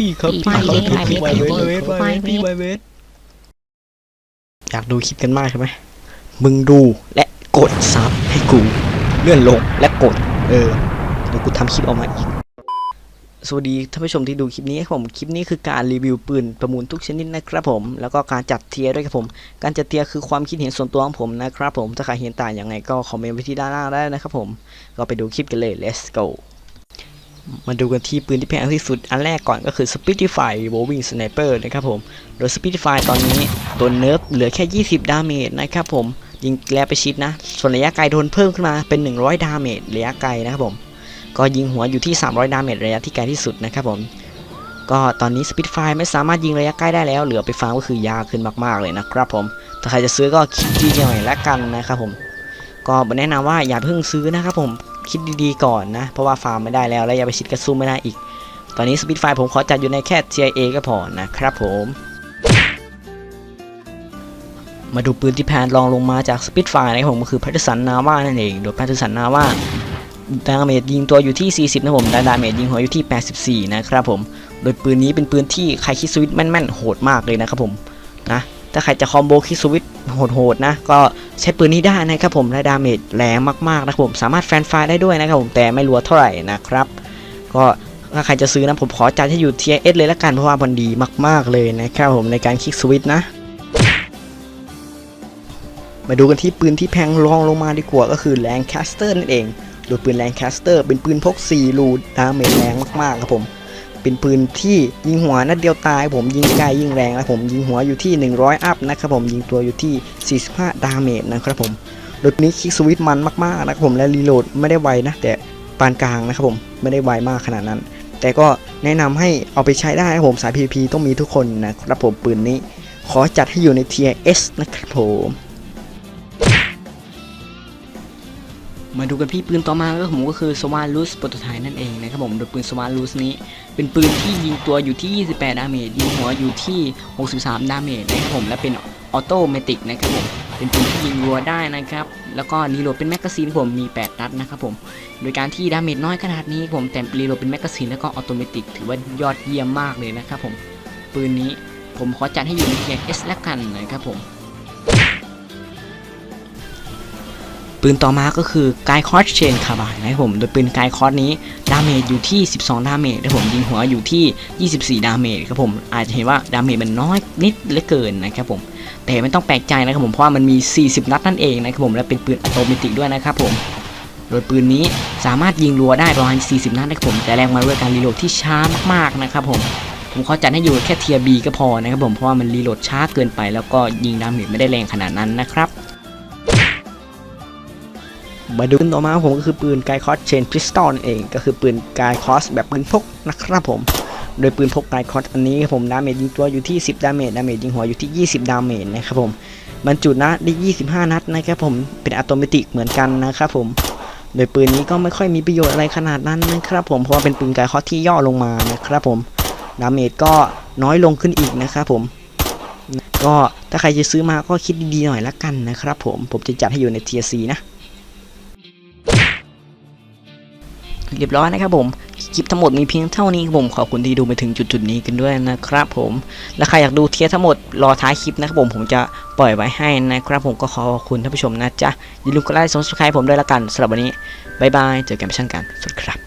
พี่ครับพี่พี่ครับพี่พี่ไวเวทไวเวทไวไวเวทเวทพี่ไวเวทอยากดูคลิปกันมากใช่ไหมมึงดูและกดซับให้กูเลื่อนลงและกด เออเดี๋ยวกูทำคลิปออกมาอีก สวัสดีท่านผู้ชมที่ดูคลิปนี้ครับผมคลิปนี้คือการรีวิวปืนประมูลทุกชนิดนะครับผม แล้วก็การจัดเทียร์ด้วยครับผม การจัดเทียร์คือความคิดเห็นส่วนตัวของผมนะครับผมถ้าใครเห็นต่างอย่างไงก็คอมเมนต์ไว้ที่ด้านล่างได้นะครับผม ก็ไปดูคลิปกันเลย let's go มาดูกันที่ปืนที่แพงที่สุดอันแรกก่อนก็คือ Speedify Revolving Sniper นะครับผม โดย Speedify ตอนนี้ตัวเนิร์ฟเหลือแค่ 20 ดาเมจนะครับผม ยิงแกลไปชิดนะ ส่วนระยะไกลโดนเพิ่มขึ้นมาเป็น 100 ดาเมจระยะไกลนะครับผม ก็ยิงหัวอยู่ที่ 300 ดาเมจระยะที่ไกลที่สุดนะครับผม ก็ตอนนี้ Speedify ไม่สามารถยิงระยะใกล้ได้แล้ว เหลือไปฟาร์มก็คือยากขึ้นมากๆเลยนะครับผม ถ้าใครจะซื้อก็คิดดีหน่อยละกันนะครับผม ก็แนะนำว่าอย่าเพิ่งซื้อนะครับผม คิดดีๆก่อนนะ เพราะว่าฟาร์มไม่ได้แล้วและอย่าไปชิดกระซุ่มไม่ได้อีก ตอนนี้ Speedify ผมขอจัดอยู่ในแค่ Tier A ก็พอนะครับผมมาดูปืนที่แพนรองลงมาจาก Speedify นะครับผมก็คือ Patterson Nava นั่นเอง โดย Patterson Nava ดาเมจยิงตัวอยู่ที่ 40 นะผมและดาเมจยิงหัวอยู่ที่ 84 นะครับผม โดยปืนนี้เป็นปืนที่ใครคิดสวิตช์แม่นๆ โหดมากเลยนะครับผมนะ ถ้าใครจะคอมโบคิสวิตช์โหดๆนะ ก็ใช้ปืนนี้ได้นะครับผมและดาเมจแรงมากๆนะครับผมสามารถแฟนไฟได้ด้วยนะครับผมแต่ไม่รัวเท่าไหร่นะครับ ก็ถ้าใครจะซื้อนะผมขอจัดให้อยู่ Tier S เลยละกันเพราะว่ามันดีมาก ๆเลยนะครับผมในการคลิกสวิตช์นะ มาดูกันที่ปืนที่แพงรองลงมาดีกว่าก็คือแรงแคสเตอร์นั่นเองโดยปืนแรงแคสเตอร์เป็นปืนพก4รูดาเมจแรงมากๆครับผม เป็นปืนที่ยิงหัวนัดเดียวตายผมยิงไกลยิงแรงนะผมยิงหัวอยู่ที่ 100 อัพนะครับผมยิงตัวอยู่ที่ 45 ดาเมจนะครับผมโดยปืนนี้คลิกสวิตช์มันมากๆนะครับผมและรีโหลดไม่ได้ไวนะแต่ปานกลางนะครับผมไม่ได้ไวมากขนาดนั้น แต่ก็แนะนำให้เอาไปใช้ได้ครับผมสาย PVP ต้องมีทุกคนนะครับผมปืนนี้ ขอจัดให้อยู่ใน Tier S นะครับผม มาดูกันพี่ปืนต่อมาก็ผมก็คือสวาลูสโปรโตไทป์นั่นเองนะครับผมโดยปืนสวาลูสนี้ เป็นปืนที่ยิงตัวอยู่ที่ 28 ดาเมจยิงหัวอยู่ที่ 63 ดาเมจนะครับผมและเป็นออโตเมติกนะครับผมเป็นปืนที่ยิงรัวได้นะครับ แล้วก็รีโหลดเป็นแมกกาซีนผมมี 8 นัดนะครับผม โดยการที่ดาเมจน้อยขนาดนี้ผมแต่รีโหลดเป็นแมกกาซีนแล้วก็ออโตเมติกถือว่ายอดเยี่ยมมากเลยนะครับผมปืนนี้ผมขอจัดให้อยู่ในเทียร์ S ละกันนะครับผม ปืนต่อมาก็คือกายคอสเชนคาบายนะครับผมโดยปืนกายคอสนี้ดาเมจอยู่ที่ 12 ดาเมจนะครับผมยิงหัวอยู่ที่ 24 ดาเมจครับผมอาจจะเห็นว่าดาเมจมันน้อยนิดเหลือเกินนะครับผมแต่ไม่ต้องแปลกใจนะครับผมเพราะว่ามันมี 40 นัดนั่นเองนะครับผมและเป็นปืนอัตโนมัติด้วยนะครับผมโดยปืนนี้สามารถยิงรัวได้ประมาณ 40 นัดนะครับผมแต่แรงมาด้วยการรีโหลดที่ช้ามากๆนะครับผมผมขอจัดให้อยู่แค่เทียบีก็พอนะครับผมเพราะว่ามันรีโหลดช้าเกินไป แล้วก็ยิงดาเมจไม่ได้แรงขนาดนั้นนะครับ มาดูต่อมาผมก็คือปืนไกคอสเชนพิสตอลเอง ก็คือปืนไกคอสแบบปืนพกนะครับผม โดยปืนพกไกคอสอันนี้ผมดาเมจยิงตัวอยู่ที่ 10 ดาเมจ ดาเมจยิงหัวอยู่ที่ 20 ดาเมจนะครับผม บรรจุนัดได้ 25 นัดนะครับผม เป็นอัตโนมัติเหมือนกันนะครับผม โดยปืนนี้ก็ไม่ค่อยมีประโยชน์อะไรขนาดนั้นนะครับผม เพราะว่าเป็นปืนไกคอสที่ย่อลงมานะครับผม ดาเมจก็น้อยลงขึ้นอีกนะครับผมก็ถ้าใครจะซื้อมาก็คิดดีๆหน่อยละกันนะครับผม ผมจะจัดให้อยู่ใน Tier C นะ เรียบร้อยนะครับผมคลิปทั้งหมดมีเพียงเท่านี้ครับผมขอบคุณที่ดูไปถึงจุดๆนี้กันด้วยนะครับผมและใครอยากดูเทียทั้งหมดรอท้ายคลิปนะครับผมผมจะปล่อยไว้ให้นะครับผมก็ขอขอบคุณท่านผู้ชมนะจ๊ะอย่าลืมกดไลค์สมัครสมาชิกผมด้วยละกันสำหรับวันนี้บายบายเจอกันไปช่างกันสวัสดีครับ